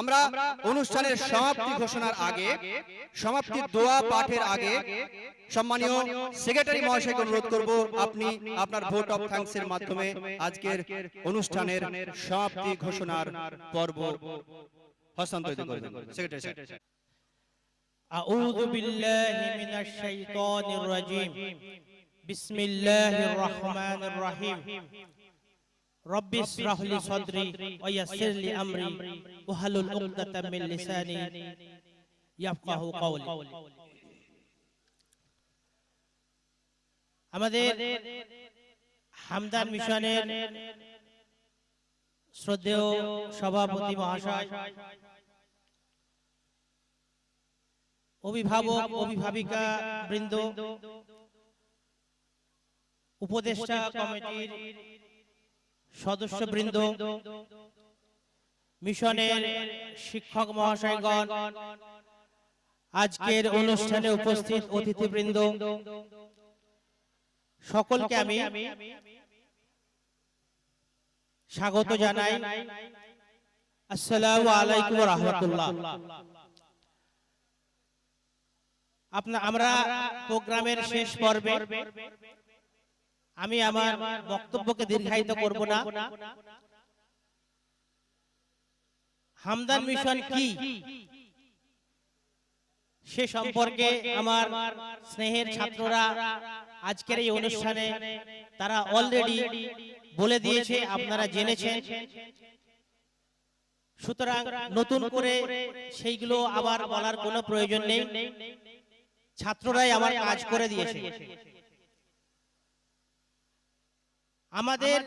আমরা অনুষ্ঠানের সমাপ্তি ঘোষণার আগে সমাপ্তি দোয়া পাঠের আগে সম্মানীয় সেক্রেটারি মহাশয়কে অনুরোধ করব আপনি আপনার ভোট অফ থ্যাঙ্কস এর মাধ্যমে আজকের অনুষ্ঠানের সমাপ্তি ঘোষণার পর্ব হস্তান্তরিত করবেন সেক্রেটারি স্যার أعوذ بالله من الشيطان الرجيم بسم الله الرحمن الرحيم رب اشرح لي صدري ويسر لي أمري واحلل عقدة من لساني يفقه قولي আমাদের হামদান মিশনের শ্রদ্ধেয় সভাপতি মহাশয় অভিভাবক অভিভাবিকা বৃন্দ উপদেষ্টা কমিটির সদস্য বৃন্দ মিশনের শিক্ষক মহাশয়গণ আজকের অনুষ্ঠানে উপস্থিত অতিথিবৃন্দ সকলকে আমি স্বাগত জানাই। আসসালামু আলাইকুম রহমতুল্লাহ। আপনার আমরা প্রোগ্রামের শেষ পর্বে আমি আমার বক্তব্যকে দীর্ঘায়িত করব না। হামদান মিশন কি? সে সম্পর্কে আমার স্নেহের ছাত্ররা আজকের এই অনুষ্ঠানে তারা অলরেডি বলে দিয়েছে আপনারা জেনেছেন। সুতরাং নতুন করে সেইগুলো আবার বলার কোনো প্রয়োজন নেই। ছাত্ররাই আমার কাজ করে দিয়েছে। আমাদের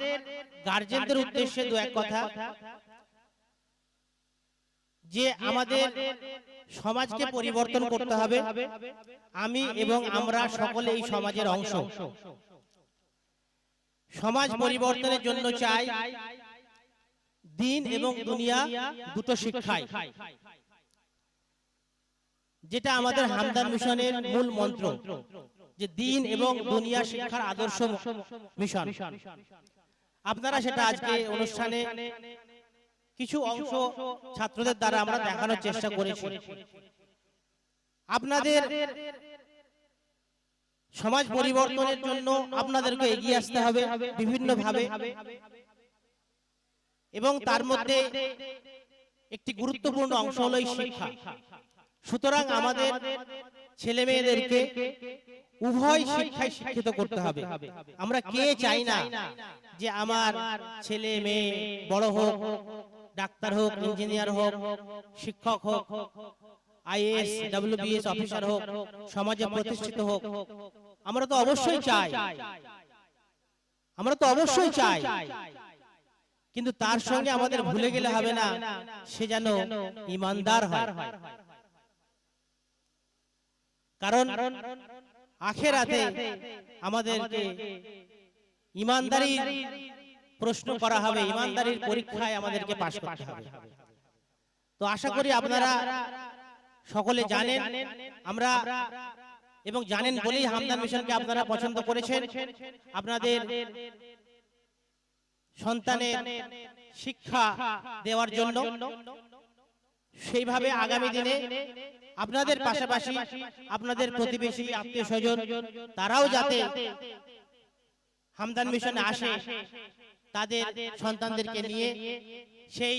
গার্জেনদের উদ্দেশ্যে দু এক কথা। যে আমাদের সমাজকে পরিবর্তন করতে হবে। আমি এবং আমরা সকলে এই সমাজের অংশ। সমাজ পরিবর্তনের জন্য চাই। দিন এবং দুনিয়া দুটো শিক্ষায়। যেটা আমাদের হামদান মিশনের মূল মন্ত্র। যে দিন এবং দুনিয়া শিক্ষার আদর্শ মিশন। আপনারা সেটা আজকে অনুষ্ঠানে কিছু অংশ ছাত্রদের দ্বারা আমরা দেখানোর চেষ্টা করেছি। আপনাদের সমাজ পরিবর্তনের জন্য আপনাদেরকে এগিয়ে আসতে হবে বিভিন্ন ভাবে। এবং তার মধ্যে একটি গুরুত্বপূর্ণ অংশ হলো শিক্ষা। সুতরাং আমাদের ছেলে মেয়েদেরকে উভয় শিক্ষায় শিক্ষিত করতে হবে। আমরা কে চাই না যে আমার ছেলে মেয়ে বড় হোক ডাক্তার হোক ইঞ্জিনিয়ার হোক শিক্ষক হোক আইএস ডাব্লিউবিএস অফিসার হোক সমাজে প্রতিষ্ঠিত হোক আমরা তো অবশ্যই চাই। আমরা তো অবশ্যই চাই। কিন্তু তার সঙ্গে আমাদের ভুলে গেলে হবে না সে যেন ইমানদার হয়। কারণ আখেরাতে আমাদেরকে ইমানদারি প্রশ্ন করা হবে ইমানদারির পরীক্ষায় আমাদেরকে পাশ করতে হবে। তো আশা করি আপনারা সকলে জানেন আমরা এবং জানেন বলেই হামদান মিশনকে আপনারা পছন্দ করেছেন। আপনাদের সন্তানের শিক্ষা দেওয়ার জন্য সেইভাবে আগামী দিনে আপনাদের পাশাপাশি আপনাদের প্রতিবেশী আত্মীয় স্বজন তারাও যাতে হামদান মিশনে আসে তাদের সন্তানদেরকে নিয়ে সেই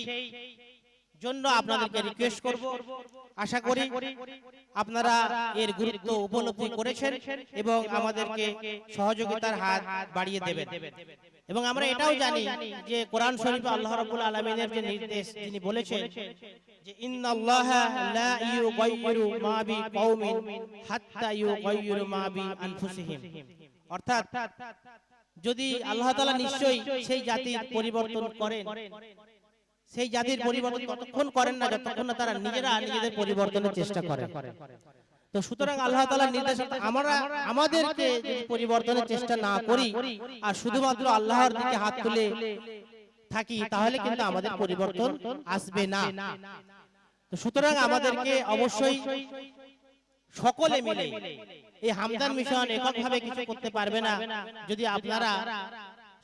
জন্য আপনাদেরকে রিকোয়েস্ট করব। আশা করি আপনারা এর গুরুত্ব উপলব্ধি করেছেন এবং আমাদেরকে সহযোগিতার হাত বাড়িয়ে দেবেন। এবং আমরা এটাও জানি যে কোরআন শরীফ আল্লাহ রাব্বুল আলামিনের যে নির্দেশ তিনি বলেছেন যদি আল্লাহ নিশ্চয়ই সেই জাতির পরিবর্তন করেন, সেই জাতির পরিবর্তন ততক্ষণ করেন না, যতক্ষণ না তারা নিজেরা নিজেদের পরিবর্তনের চেষ্টা করে। তো সুতরাং আল্লাহ তাআলার নির্দেশ আমরা, আমাদেরকে পরিবর্তনের চেষ্টা না করি, আর শুধুমাত্র আল্লাহর দিকে হাত তুলে থাকি, তাহলে কিন্তু আমাদের পরিবর্তন আসবে না। তো সুতরাং আমাদেরকে অবশ্যই সকলে মিলে এই হামদান মিশন এককভাবে কিছু করতে পারবে না যদি আপনারা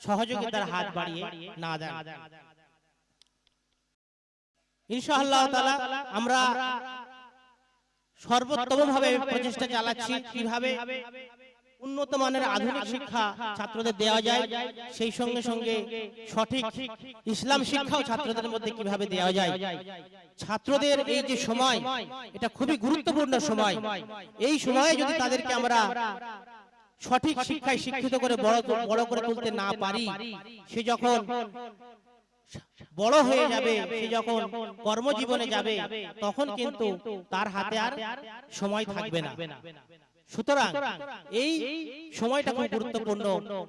সহযোগিতার হাত বাড়িয়ে না দেন। ইনশাআল্লাহ তাআলা আমরা সর্বোত্তম ভাবে প্রচেষ্টা চালাচ্ছি কীভাবে? উন্নত মানের আধুনিক শিক্ষা ছাত্রদের দেওয়া যায়। সেই সঙ্গে সঙ্গে সঠিক ইসলাম শিক্ষাও ছাত্রদের মধ্যে কীভাবে দেওয়া যায়। ছাত্রদের এই যে সময় এটা খুবই গুরুত্বপূর্ণ সময়। এই সময়ে যদি তাদেরকে আমরা সঠিক শিক্ষায় শিক্ষিত করে বড় বড় করে তুলতে না পারি সে যখন বড় হয়ে যাবে সে যখন কর্মজীবনে যাবে তখন কিন্তু তার হাতে আর সময় থাকবে না। সুতরাং এই সময়টা খুব গুরুত্বপূর্ণ।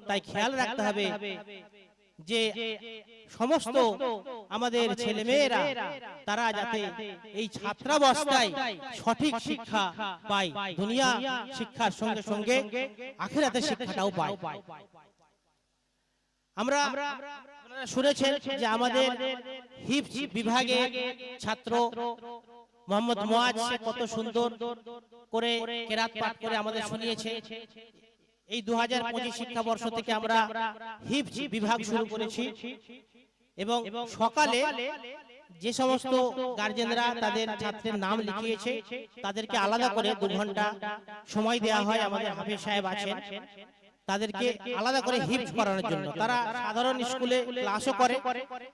তাই খেয়াল রাখতে হবে যে সমস্ত আমাদের ছেলে মেয়েরা তারা যাতে এই ছাত্রাবস্থায় সঠিক শিক্ষা পায়। দুনিয়া শিক্ষার সঙ্গে সঙ্গে আখিরাতের শিক্ষাটাও পায়। আমরা শুনেছেন যে আমাদের হিপস বিভাগে ছাত্র মোহাম্মদ মোয়াজ সে কত সুন্দর করে কেরাত পাঠ করে আমাদের শুনিয়েছে। এই দু হাজার পঁচিশ শিক্ষাবর্ষ থেকে আমরা হিপস বিভাগ শুরু করেছি। এবং সকালে যে সমস্ত গার্জেনরা তাদের ছাত্রের নাম লিখিয়েছে তাদেরকে আলাদা করে দু ঘণ্টা সময় দেওয়া হয় আমাদের হাফিজ সাহেব আছেন। তাদেরকে আলাদা করে হিপ করানোর জন্য। তারা সাধারণ স্কুলে ক্লাসও করে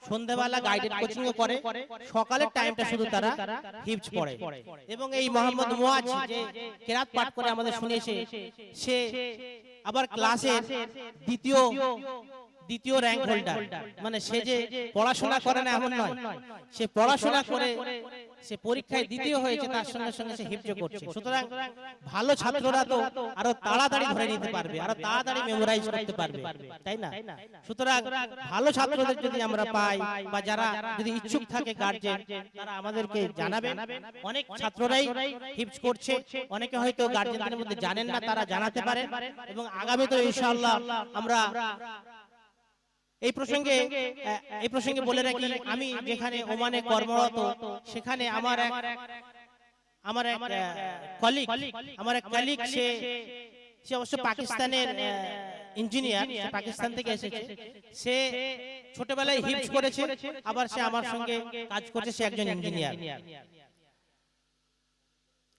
সন্ধ্যাবেলা গাইডেড ও করে সকালের টাইমটা শুধু তারা হিপস পড়ে। এবং এই মোহাম্মদ মুয়াজ যে কেরাত পাঠ করে আমাদের শুনেছে সে আবার ক্লাসের দ্বিতীয় দ্বিতীয় র্যাঙ্ক হোল্ডার মানে সে যে পড়াশোনা করে না এমন নয়। সে পড়াশোনা করে সে পরীক্ষায় দ্বিতীয় হয়েছে তার সঙ্গে সঙ্গে সে হিপজ করছে। সুতরাং ভালো ছাত্ররা তো আরও তাড়াতাড়ি ধরে নিতে পারবে আরও তাড়াতাড়ি মেমোরাইজ করতে পারবে তাই না? সুতরাং ভালো ছাত্রদের যদি আমরা পাই বা যারা যদি ইচ্ছুক থাকে গার্জেন তারা আমাদেরকে জানাবে। অনেক ছাত্ররাই হিপজ করছে অনেকে হয়তো গার্জেনদের মধ্যে জানেন না তারা জানাতে পারেন এবং আগামী তো ইনশাআল্লাহ আমরা এই প্রসঙ্গে এই প্রসঙ্গে বলে রাখি আমি যেখানে ওমানে কর্মরত সেখানে আমার এক আমার এক কলিগ আমার এক কলিগ সে সে অবশ্য পাকিস্তানের ইঞ্জিনিয়ার পাকিস্তান থেকে এসেছে। সে ছোটবেলায় হিপস করেছে আবার সে আমার সঙ্গে কাজ করছে সে একজন ইঞ্জিনিয়ার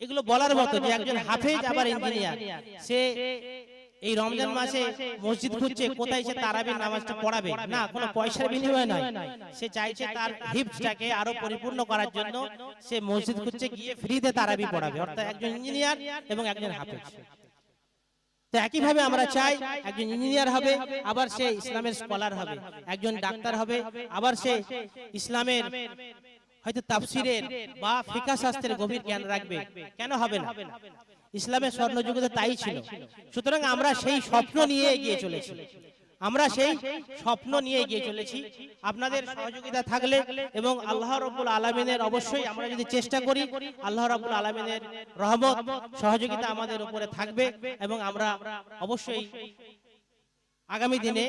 এগুলো বলার মতো যে একজন হাফেজ আবার ইঞ্জিনিয়ার সে এই রমজান মাসে মসজিদ খুঁজছে কোথায় সে তারাবির নামাজটা পড়াবে? না কোনো পয়সার বিনিময় নয় সে চাইছে তার হিপসটাকে আরও পরিপূর্ণ করার জন্য সে মসজিদ খুঁজছে গিয়ে ফ্রিতে তারাবি পড়াবে। অর্থাৎ একজন ইঞ্জিনিয়ার এবং একজন হাফেজ। তো একই ভাবে আমরা চাই একজন ইঞ্জিনিয়ার হবে আবার সে ইসলামের স্কলার হবে একজন ডাক্তার হবে আবার সে ইসলামের হয়তো তাফসিরের বা ফিকা শাস্ত্রের গভীর জ্ঞান রাখবে। কেন হবে না? ইসলামের স্বর্ণযুগে তাই ছিল। সুতরাং আমরা সেই স্বপ্ন নিয়ে এগিয়ে চলেছি। আমরা সেই স্বপ্ন নিয়ে এগিয়ে চলেছি। আপনাদের সহযোগিতা থাকলে এবং আল্লাহ রব্বুল আলমিনের অবশ্যই আমরা যদি চেষ্টা করি, আল্লাহ রব্বুল আলমিনের রহমত, সহযোগিতা আমাদের উপরে থাকবে এবং আমরা অবশ্যই আগামী দিনে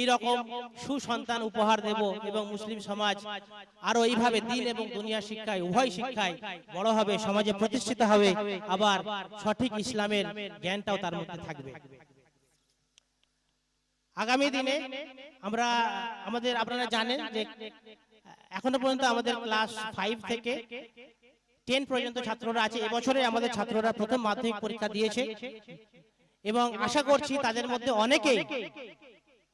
এই রকম সুসন্তান উপহার দেব এবং মুসলিম সমাজ আরও এইভাবে দিন এবং দুনিয়া শিক্ষায় উভয় শিক্ষায় বড় হবে সমাজে প্রতিষ্ঠিত হবে আবার সঠিক ইসলামের জ্ঞানটাও তার মধ্যে থাকবে। আগামী দিনে আমরা আমাদের আপনারা জানেন যে এখনও পর্যন্ত আমাদের ক্লাস ফাইভ থেকে টেন পর্যন্ত ছাত্ররা আছে। এবছরে আমাদের ছাত্ররা প্রথম মাধ্যমিক পরীক্ষা দিয়েছে। এবং আশা করছি তাদের মধ্যে অনেকেই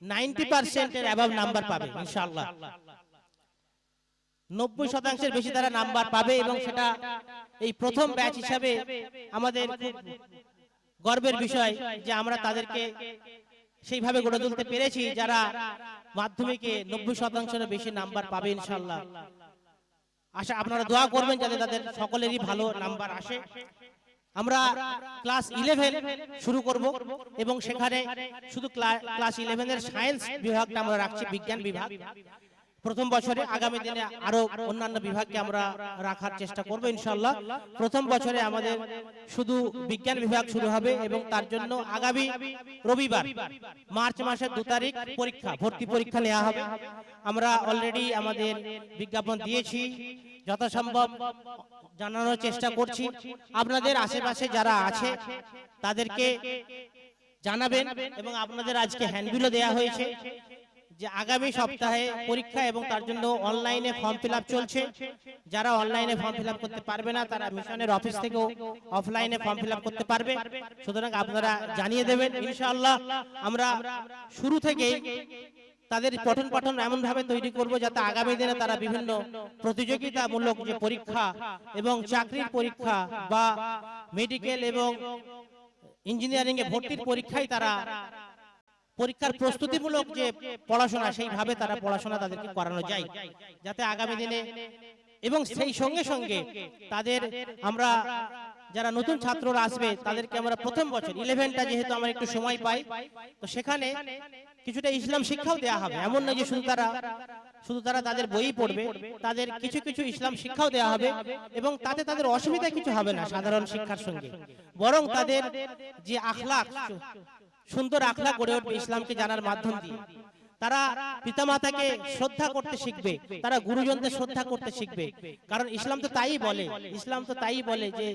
নাইনটি পার্সেন্টের অ্যাবাভ নাম্বার পাবে ইনশাআল্লাহ। নব্বই শতাংশের বেশি তারা নাম্বার পাবে এবং সেটা এই প্রথম ব্যাচ হিসাবে আমাদের গর্বের বিষয় যে আমরা তাদেরকে সেইভাবে গড়ে তুলতে পেরেছি যারা মাধ্যমিকে নব্বই শতাংশের বেশি নাম্বার পাবে ইনশাল্লাহ আশা আপনারা দোয়া করবেন যাতে তাদের সকলেরই ভালো নাম্বার আসে। আমরা ক্লাস ইলেভেন শুরু করব এবং সেখানে শুধু ক্লাস ইলেভেনের সায়েন্স বিভাগটা আমরা রাখছি বিজ্ঞান বিভাগ। প্রথম বছরে আগামী দিনে আরও অন্যান্য বিভাগকে আমরা রাখার চেষ্টা করব ইনশাল্লাহ প্রথম বছরে আমাদের শুধু বিজ্ঞান বিভাগ শুরু হবে এবং তার জন্য আগামী রবিবার মার্চ মাসের দু তারিখ পরীক্ষা ভর্তি পরীক্ষা নেওয়া হবে। আমরা অলরেডি আমাদের বিজ্ঞাপন দিয়েছি। যথাসম্ভব জানানোর চেষ্টা করছি। আপনাদের আশেপাশে যারা আছে তাদেরকে জানাবেন এবং আপনাদের আজকে হ্যান্ডবিলও দেয়া হয়েছে যে আগামী সপ্তাহে পরীক্ষা এবং তার জন্য অনলাইনে ফর্ম ফিল চলছে। যারা অনলাইনে ফর্ম ফিল করতে পারবে না তারা মিশনের অফিস থেকেও অফলাইনে ফর্ম ফিল করতে পারবে। সুতরাং আপনারা জানিয়ে দেবেন ইনশাআল্লাহ আমরা শুরু থেকেই তাদের পঠন পাঠন এমন ভাবে তৈরি করব যাতে আগামী দিনে তারা বিভিন্ন প্রতিযোগিতামূলক যে পরীক্ষা এবং চাকরির পরীক্ষা বা মেডিকেল এবং ইঞ্জিনিয়ারিং এ ভর্তির পরীক্ষায় তারা পরীক্ষার প্রস্তুতিমূলক যে পড়াশোনা সেইভাবে তারা পড়াশোনা তাদেরকে করানো যায়। যাতে আগামী দিনে এবং সেই সঙ্গে সঙ্গে তাদের আমরা যারা নতুন ছাত্ররা আসবে তাদেরকে আমরা প্রথম বছর ইলেভেনটা যেহেতু আমরা একটু সময় পাই তো সেখানে কিছুটা ইসলাম শিক্ষাও দেওয়া হবে। এমন না যে শুধু তারা শুধু তারা তাদের বই পড়বে তাদের কিছু কিছু ইসলাম শিক্ষাও দেওয়া হবে এবং তাতে তাদের অসুবিধা কিছু হবে না সাধারণ শিক্ষার সঙ্গে। বরং তাদের যে আখলাখ সুন্দর আখলা গড়ে উঠবে ইসলামকে জানার মাধ্যম দিয়ে। তারা পিতামাতাকে শ্রদ্ধা করতে শিখবে, তারা গুরুজনদের শ্রদ্ধা করতে শিখবে। কারণ ইসলাম তো তাই বলে, ইসলাম তো তাই বলে যে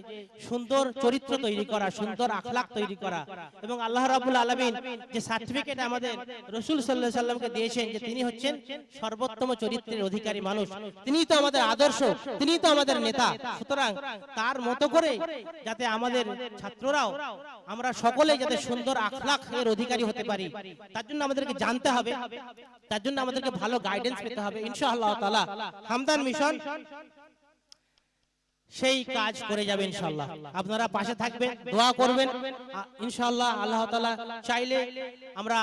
সুন্দর চরিত্র তৈরি করা, সুন্দর আখলাক তৈরি করা। এবং আল্লাহ রাবুল আলমিন যে সার্টিফিকেট আমাদের রসুল সাল্লাহ সাল্লামকে দিয়েছেন যে তিনি হচ্ছেন সর্বোত্তম চরিত্রের অধিকারী মানুষ, তিনি তো আমাদের আদর্শ, তিনি তো আমাদের নেতা। সুতরাং তার মতো করে যাতে আমাদের ছাত্ররাও, আমরা সকলে যাতে সুন্দর আখলাখ এর অধিকারী হতে পারি, তার জন্য আমাদেরকে জানতে হবে। তার জন্য আমাদেরকে ভালো গাইডেন্স পেতে হবে। ইনশাআল্লাহ তাআলা হামদান মিশন সেই কাজ করে যাবে ইনশাআল্লাহ। আপনারা পাশে থাকবেন দোয়া করবেন। ইনশাআল্লাহ আল্লাহ তাআলা চাইলে আমরা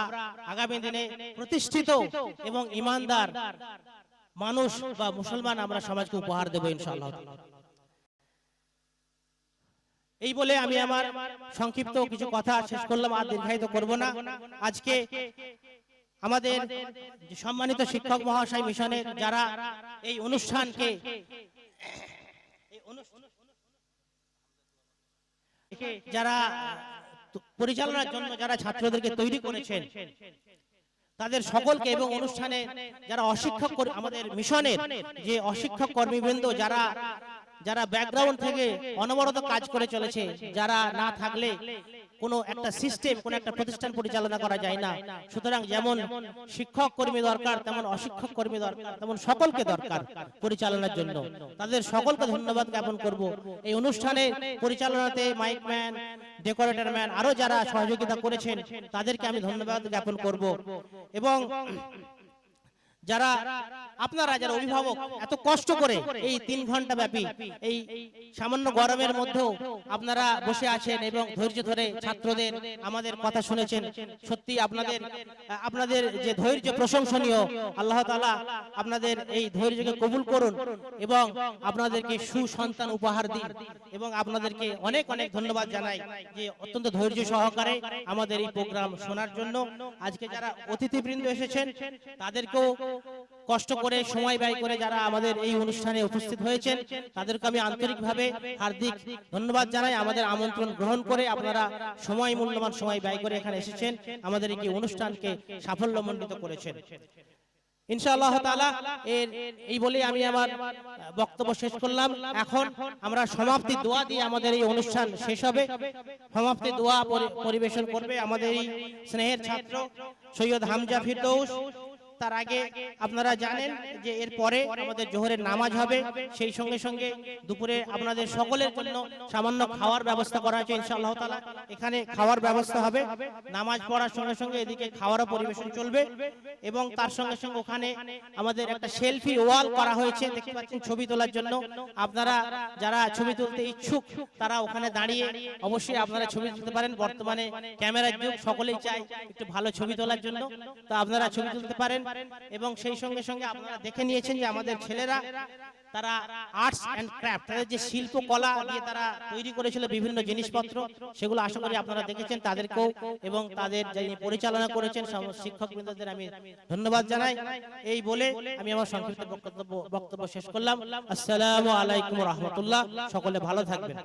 আগামী দিনে প্রতিষ্ঠিত এবং ইমানদার মানুষ বা মুসলমান আমরা সমাজকে উপহার দেব ইনশাআল্লাহ এই বলে আমি আমার সংক্ষিপ্ত কিছু কথা শেষ করলাম। আর দীর্ঘায়িত করব না। আজকে আমাদের সম্মানিত শিক্ষক মহাশয় মিশনের যারা এই অনুষ্ঠানকে যারা পরিচালনার জন্য যারা ছাত্রদেরকে তৈরি করেছেন, তাদের সকলকে এবং অনুষ্ঠানে যারা অশিক্ষক আমাদের মিশনের যে অশিক্ষক কর্মীবৃন্দ যারা যারা ব্যাকগ্রাউন্ড থেকে অনবরত কাজ করে চলেছে, যারা না থাকলে কোনো একটা সিস্টেম কোনো একটা প্রতিষ্ঠান পরিচালনা করা যায় না। সুতরাং যেমন শিক্ষক কর্মী দরকার তেমন অশিক্ষক কর্মী দরকার তেমন সকলকে দরকার পরিচালনার জন্য। তাদের সকলকে ধন্যবাদ জ্ঞাপন করব। এই অনুষ্ঠানে পরিচালনাতে মাইক ম্যান ডেকোরেটর ম্যান আরও যারা সহযোগিতা করেছেন তাদেরকে আমি ধন্যবাদ জ্ঞাপন করব। এবং যারা আপনারা যারা অভিভাবক, এত কষ্ট করে এই তিন ঘণ্টা ব্যাপী এই সামান্য গরমের মধ্যেও আপনারা বসে আছেন এবং ধৈর্য ধরে ছাত্রদের আমাদের কথা শুনেছেন। সত্যি আপনাদের আপনাদের যে ধৈর্য প্রশংসনীয়, আল্লাহ তালা আপনাদের এই ধৈর্যকে কবুল করুন এবং আপনাদেরকে সুসন্তান উপহার দিন এবং আপনাদেরকে অনেক অনেক ধন্যবাদ জানাই যে অত্যন্ত ধৈর্য সহকারে আমাদের এই প্রোগ্রাম শোনার জন্য। আজকে যারা অতিথিবৃন্দ এসেছেন, তাদেরকেও কষ্ট করে, সময় ব্যয় করে যারা আমাদের এই অনুষ্ঠানে উপস্থিত হয়েছেন, তাদেরকে আমি আন্তরিকভাবে হার্দিক ধন্যবাদ জানাই। আমাদের আমন্ত্রণ গ্রহণ করে আপনারা সময়, মূল্যবান সময় ব্যয় করে এখানে এসেছেন। আমাদের এই অনুষ্ঠানকে সাফল্যমণ্ডিত করেছেন। তাআলা এই বলে আমি আমার বক্তব্য শেষ করলাম। এখন আমরা সমাপ্তি দোয়া দিয়ে আমাদের এই অনুষ্ঠান শেষ হবে। সমাপ্তি দোয়া পরিবেশন আমাদের এই স্নেহের ছাত্র সৈয়দ হামজা ফিরদৌস। তার আগে আপনারা জানেন যে এর পরে আমাদের জোহরের নামাজ হবে সেই সঙ্গে সঙ্গে দুপুরে আপনাদের সকলের জন্য সামান্য খাওয়ার ব্যবস্থা করা হয়েছে ইনশাআল্লাহ তাআলা। এখানে খাওয়ার ব্যবস্থা হবে নামাজ পড়ার সঙ্গে সঙ্গে এদিকে খাওয়ারও পরিবেশন চলবে এবং তার সঙ্গে সঙ্গে ওখানে আমাদের একটা সেলফি ওয়াল করা হয়েছে দেখতে পাচ্ছেন ছবি তোলার জন্য। আপনারা যারা ছবি তুলতে ইচ্ছুক তারা ওখানে দাঁড়িয়ে অবশ্যই আপনারা ছবি তুলতে পারেন। বর্তমানে ক্যামেরার যুগ সকলেই চায় একটু ভালো ছবি তোলার জন্য তো আপনারা ছবি তুলতে পারেন এবং সেই সঙ্গে সঙ্গে আপনারা দেখে নিয়েছেন যে আমাদের ছেলেরা, তারা আর্টস এন্ড ক্রাফট তাদের যে শিল্প কলা দিয়ে তারা তৈরি করেছিল বিভিন্ন জিনিসপত্র, সেগুলো আশা করি আপনারা দেখেছেন, তাদেরকেও এবং তাদের যিনি পরিচালনা করেছেন সমস্ত শিক্ষকবৃন্দদের আমি ধন্যবাদ জানাই। এই বলে আমি আমার সংক্ষিপ্ত বক্তব্য বক্তব্য শেষ করলাম। আসসালামু আলাইকুম রহমতুল্লাহ। সকলে ভালো থাকবেন।